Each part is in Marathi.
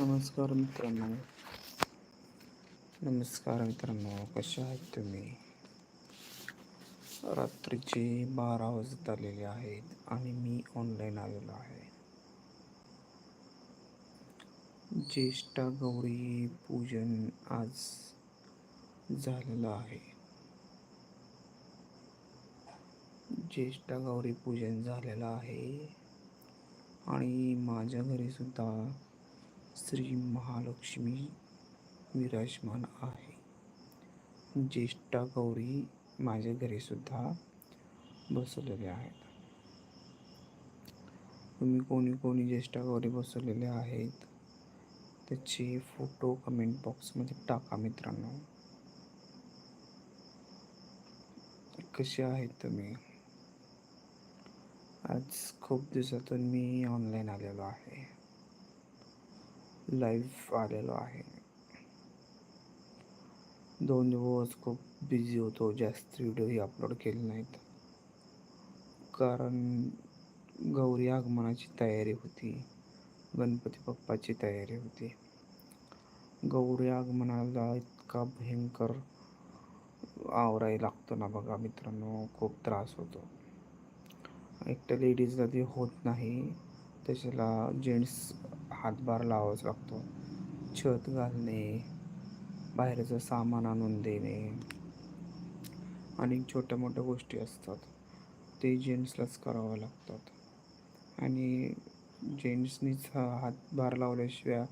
नमस्कार मित्रांनो. नमस्कार मित्रांनो कसे आहेत तुम्ही? रात्रीचे बारा वाजत आलेले आहेत आणि मी ऑनलाईन आलेलो आहे. ज्येष्ठा गौरी पूजन आज झालेलं आहे. ज्येष्ठा गौरी पूजन झालेलं आहे. आणि माझ्या घरी सुद्धा श्री महालक्ष्मी विराजमान आहे. ज्येष्ठा गौरी माझ्या घरीसुद्धा बसवलेल्या बसवलेले आहेत. तुम्ही कोणी कोणी ज्येष्ठा गौरी बसवलेले आहेत त्याचे फोटो कमेंट बॉक्समध्ये टाका मित्रांनो. कसे आहेत तुम्ही? आज खूप दिवसातून मी ऑनलाईन आलेलो आहे. लाईव्ह आलेलो आहे. दोन दिवस खूप बिझी होतो जास्त व्हिडिओही अपलोड केले नाहीत. कारण गौरी आगमनाची तयारी होती गणपती बाप्पाची तयारी होती. गौरी आगमनाला इतका भयंकर आवरायला लागतो ना बघा मित्रांनो खूप त्रास होतो. एकट्या लेडीजला ते होत नाही त्याच्याला जेंट्स हातभार लावावाच लागतो. छत घालणे बाहेरचं सामान आणून देणे आणि छोट्या मोठ्या गोष्टी असतात. ते जेंट्सलाच करावं लागतात. आणि जेंट्सनीच हातभार लावल्याशिवाय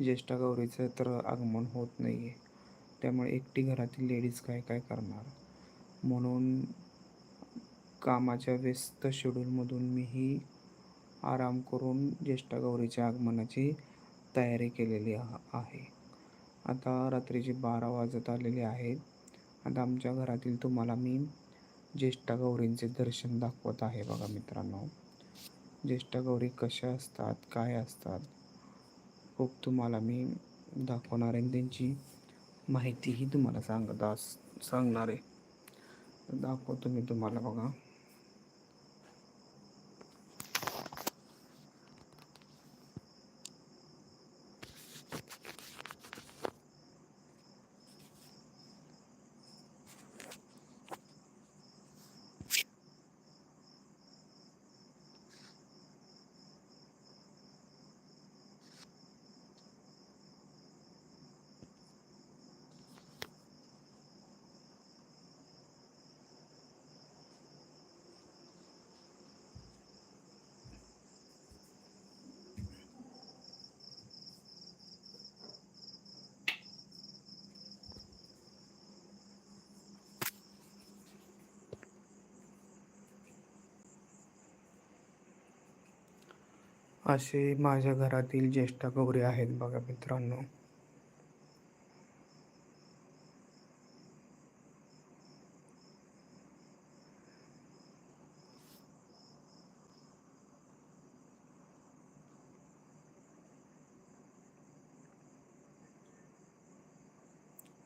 ज्येष्ठा गौरीचं तर आगमन होत नाही आहे त्यामुळे एकटी घरातील लेडीज काय काय करणार? म्हणून कामाच्या व्यस्त शेड्यूलमधून मीही आराम करून ज्येष्ठा गौरीच्या आगमनाची तयारी केलेली आहे. आता रात्रीचे बारा वाजत आलेले आहेत. आता आमच्या घरातील तुम्हाला मी ज्येष्ठा गौरींचे दर्शन दाखवत आहे बघा मित्रांनो. ज्येष्ठा गौरी कशा असतात? काय असतात? खूप तुम्हाला मी दाखवणार आहे. त्यांची माहितीही तुम्हाला सांगत सांगणार आहे. दाखवतो मी तुम्हाला बघा. असे माझ्या घरातील ज्येष्ठ गौरी आहेत बघा मित्रांनो.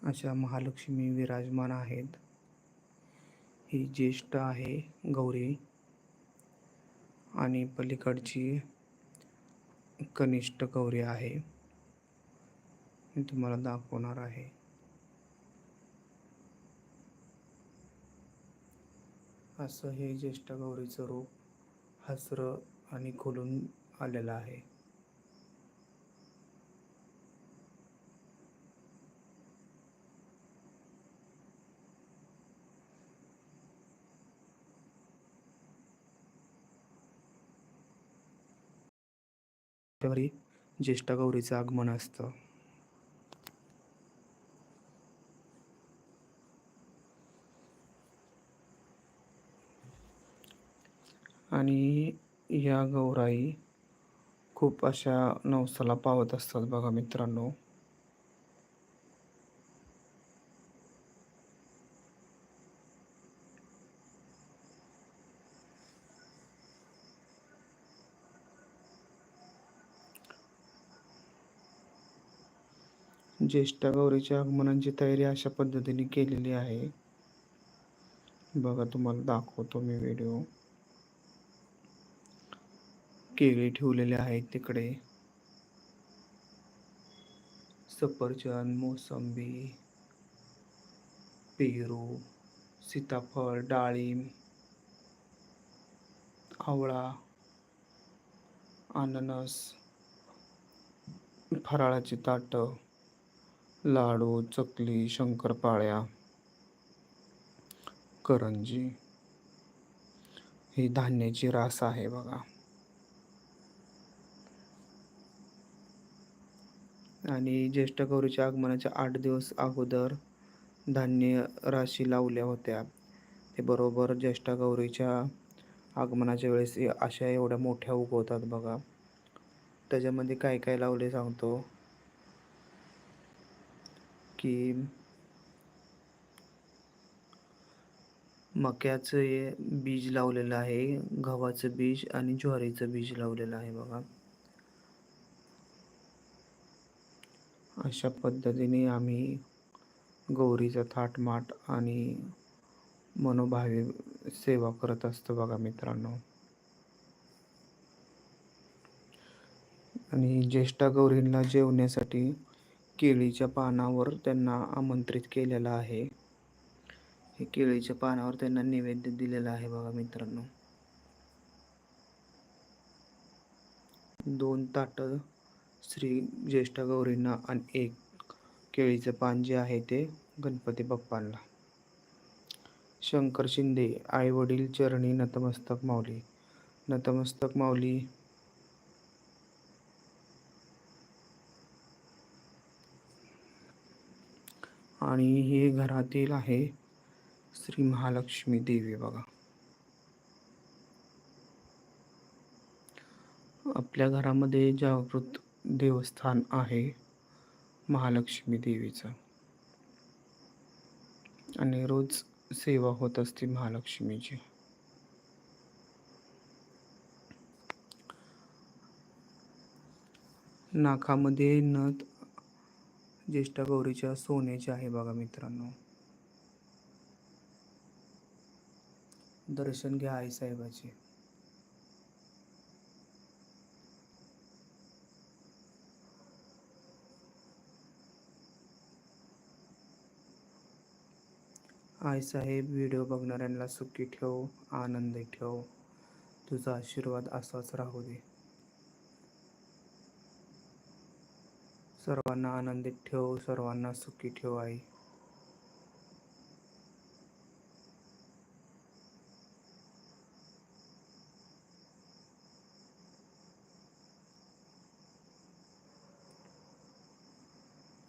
अशा महालक्ष्मी विराजमान आहेत. ही ज्येष्ठ आहे गौरी. आणि पलीकडची कनिष्ठ गौरी आहे. मी तुम्हाला दाखवणार आहे. असं हे ज्येष्ठ गौरीचं रूप हसरं आणि खुलून आलेलं आहे. घरी ज्येष्ठ गौरीचं आगमन असतं. आणि या गौराई खूप अशा नवसाला पावत असतात बघा मित्रांनो. ज्येष्ठ गौरीच्या आगमनाची तयारी अशा पद्धतीने केलेली आहे. बघा तुम्हाला दाखवतो मी व्हिडिओ केळी ठेवलेले आहेत तिकडे. सफरचंद मोसंबी पेरू सीताफळ डाळिंब आवळा अननस फराळाची ताटं. लाडू चकली शंकरपाळ्या करंजी. ही धान्याची रास आहे बघा. आणि ज्येष्ठ गौरीच्या आगमनाच्या आठ दिवस अगोदर धान्य राशी लावल्या होत्या. ते बरोबर ज्येष्ठ गौरीच्या आगमनाच्या वेळेस अशा एवढ्या मोठ्या उगवतात बघा. त्याच्यामध्ये काय काय लावले सांगतो. की मक्याचं हे बीज लावलेलं आहे गव्हाचं बीज आणि ज्वारीचं बीज लावलेलं आहे बघा. अशा पद्धतीने आम्ही गौरीचा थाटमाट आणि मनोभावे सेवा करत असतो बघा मित्रांनो. आणि ज्येष्ठा गौरींना जेवण्यासाठी केळीच्या पानावर त्यांना आमंत्रित केलेलं आहे. हे केळीच्या पानावर त्यांना नैवेद्य दिलेला आहे बघा मित्रांनो. दोन ताटं श्री ज्येष्ठ गौरींना आणि एक केळीचं पान जे आहे ते गणपती बाप्पांना. शंकर शिंदे आई वडील चरणी नतमस्तक माऊली. नतमस्तक माऊली आणि हे घरातील आहे श्री महालक्ष्मी देवी बघा. आपल्या घरामध्ये जागृत देवस्थान आहे महालक्ष्मी देवीचं. आणि रोज सेवा होत असते महालक्ष्मीची. नाकामध्ये नथ ज्येष्ठा गौरीच्या सोन्याच्या आहे बघा मित्रांनो. दर्शन घ्या आई साहेबाचे आई साहेब व्हिडिओ बघणाऱ्यांना सुखी ठेव आनंदी ठेव. तुझा आशीर्वाद असाच राहू दे. सर्वांना आनंदित ठेव सर्वांना सुखी ठेव आई.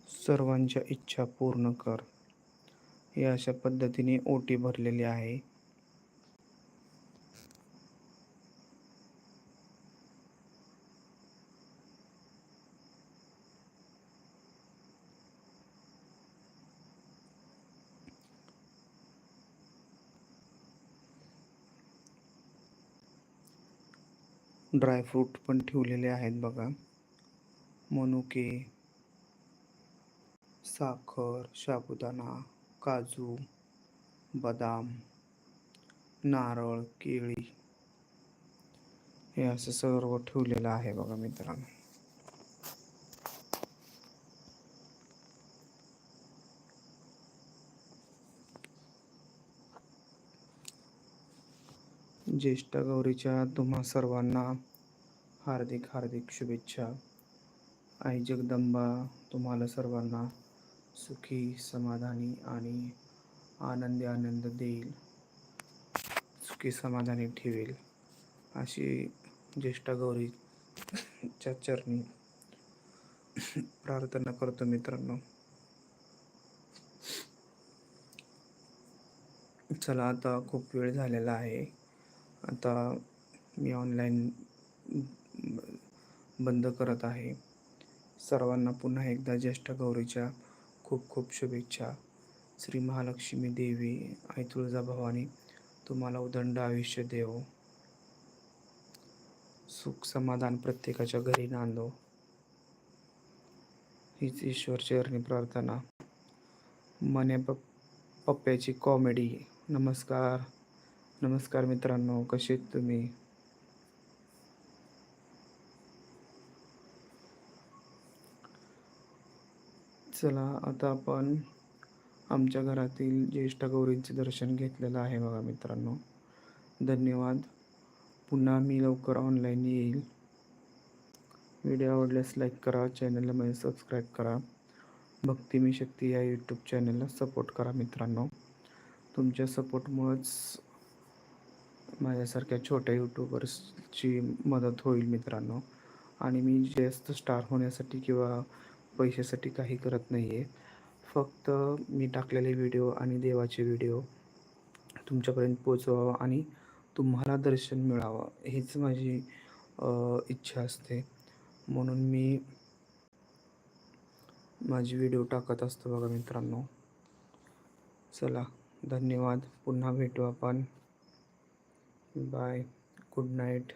सर्वांच्या इच्छा पूर्ण कर. या अशा पद्धतीने ओटी भरलेली आहे. ड्रायफ्रूट पण ठेवलेले आहेत बघा. मनुके साखर साबुदाणा काजू बदाम नारळ केळी. हे असं सर्व ठेवलेलं आहे बघा मित्रांनो. ज्येष्ठ गौरीच्या तुम्हा सर्वांना हार्दिक हार्दिक शुभेच्छा. आई जगदंबा तुम्हाला सर्वांना सुखी समाधानी आणि आनंदी आनंद देईल. सुखी समाधानी ठेवेल. अशी ज्येष्ठ गौरीच्या चरणी प्रार्थना करतो मित्रांनो. चला आता खूप वेळ झालेला आहे. आता मी ऑनलाईन बंद करत आहे. सर्वांना पुन्हा एकदा ज्येष्ठ गौरीच्या खूप खूप शुभेच्छा. श्री महालक्ष्मी देवी आई तुळजाभवानी तुम्हाला उदंड आयुष्य देव. सुख समाधान प्रत्येकाच्या घरी नांदो. हीच ईश्वर चरणी प्रार्थना. मने पप पप्प्याची कॉमेडी नमस्कार. नमस्कार मित्रांनो कसे आहेत तुम्ही? चला आता आपण आमच्या घरातील ज्येष्ठ गौरींचे दर्शन घेतलेलं आहे बघा मित्रांनो. धन्यवाद. पुन्हा मी लवकर ऑनलाईन येईल. व्हिडिओ आवडल्यास लाईक करा चॅनलला म्हणजे सबस्क्राईब करा. भक्ती मी शक्ती या यूट्यूब चॅनलला सपोर्ट करा मित्रांनो. तुमच्या सपोर्टमुळंच माझ्यासारख्या छोट्या यूट्यूबर्सची मदत होईल मित्रांनो. आणि मी जास्त स्टार होण्यासाठी किंवा पैशासाठी काही करत नाही आहे फक्त मी टाकलेले व्हिडिओ आणि देवाचे व्हिडिओ तुमच्यापर्यंत पोचवावं आणि तुम्हाला दर्शन मिळावं हीच माझी इच्छा असते. म्हणून मी माझी व्हिडिओ टाकत असतो बघा मित्रांनो. चला धन्यवाद. पुन्हा भेटू आपण. Bye. Good night.